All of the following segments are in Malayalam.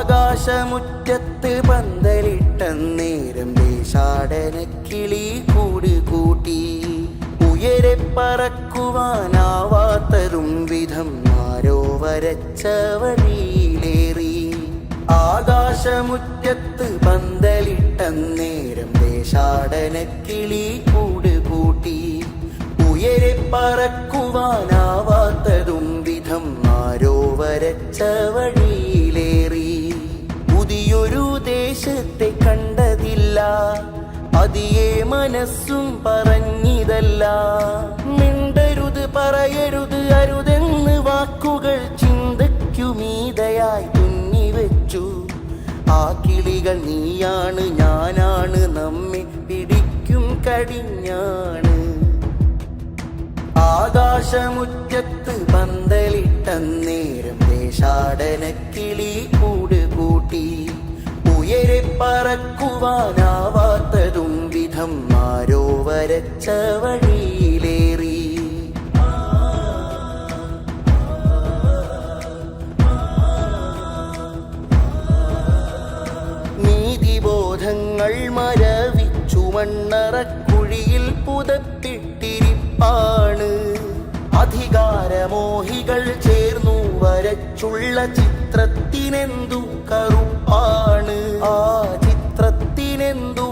ആകാശമുറ്റത്ത് പന്തലിട്ട നേരം ദേശാടന കിളി കൂട് കൂട്ടി. ഉയരെ പറക്കുവാനാവാത്തതും വിധം ആരോ വരച്ച വഴിയിലേറി. ആകാശമുറ്റത്ത് പന്തലിട്ട നേരം ദേശാടന കിളി കൂട് കൂട്ടി. ഉയരെ പറക്കുവാനാവാത്തതും വിധം ആരോ വരച്ച വഴിയിലേറി അതിയെ മനസ്സും പറഞ്ഞിതല്ല. മിണ്ടരുത് പറയരുത് അരുതെന്ന് വാക്കുകൾ ചിന്തയ്ക്കുമീതയായി തുന്നിവെച്ചു ആ കിളികൾ നീയാണ് ഞാനാണ് നമ്മെ പിടിക്കും കടിഞ്ഞാണ്. ആകാശമുറ്റത്ത് പന്തലിട്ട നേരം ദേശാടന കിളി കൂട് കൂട്ടി ഉയരെ പറക്കുവാനാവാത്തതും വിധം ആരോ വരച്ച വഴിയിലേറി. നീതിബോധങ്ങൾ മരവിച്ചു മണ്ണറക്കുഴിയിൽ പുതത്തിട്ടിരിപ്പാണ്. അധികാരമോഹികൾ ചേർന്നു വരച്ചുള്ള ചിത്രത്തിനെന്തു കറുപ്പാണ്. ആ ചിത്രത്തിനെന്തു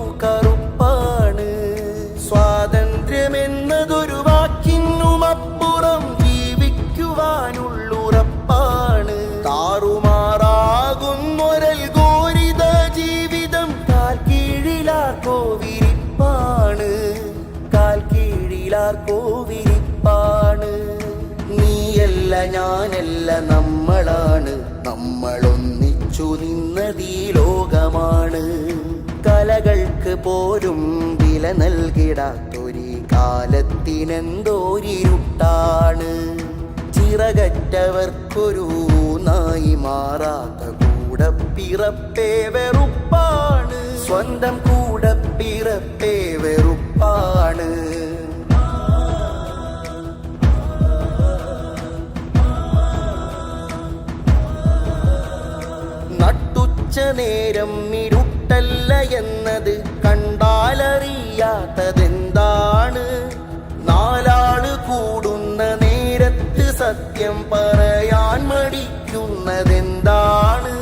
കീഴിലാർക്കോ കോവിരിപ്പാണ് നീയല്ല ഞാനല്ല നമ്മളാണ്. നമ്മളൊന്നിച്ചു നിന്നതീ ലോകമാണ്. കലകൾക്ക് പോരും വില നൽകിടാത്തൊരു കാലത്തിനെന്തോരിരുട്ടാണ്. ചിറകറ്റവർക്കൊരു നായി മാറാത്ത കൂടപ്പിറപ്പേ വെറുപ്പാണ്. സ്വന്തം കൂടപ്പിറപ്പേ വെറുപ്പാണ്. നേരം ഇരുട്ടല്ല എന്നത് കണ്ടാലറിയാത്തതെന്താണ്? നാലാൾ കൂടുന്ന നേരത്ത് സത്യം പറയാൻ മടിക്കുന്നതെന്താണ്?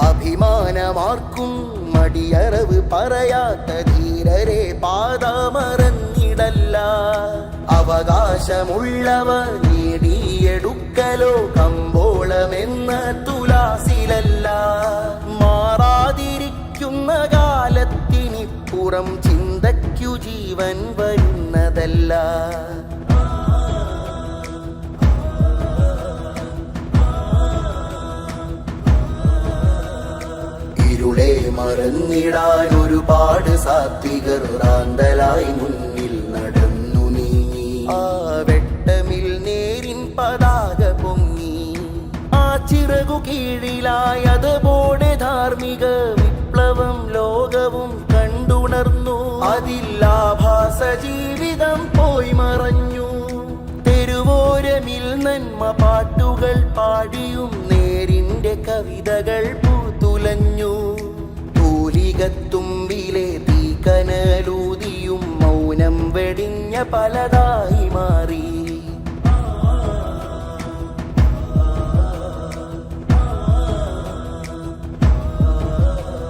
അഭിമാനമാർക്കും മടിയറവ് പറയാത്ത ധീരരെ പാദമറന്നിടല്ല അവകാശമുള്ളവ നേടിയെടുക്കലോ ചിന്തയ്ക്കു ജീവൻ വരുന്നതല്ല. ഇരുളെ മറന്നിടാൻ ഒരുപാട് സാത്വികർ റാന്തലായി മുന്നിൽ നടന്നു ആ വെട്ടമിൽ നേരിൻ പതാക പൊങ്ങി. ആ ചിറകു കീഴിലായതുപോലെ ധാർമ്മിക പോയി മറഞ്ഞു. തെരുവോരമിൽ നന്മ പാട്ടുകൾ പാടിയും നേരിന്റെ കവിതകൾ പൂത്തുലഞ്ഞു. തൂലികത്തുമ്പിലെ തീക്കനലൂതിയും മൗനം വെടിഞ്ഞ പലതായി മാറി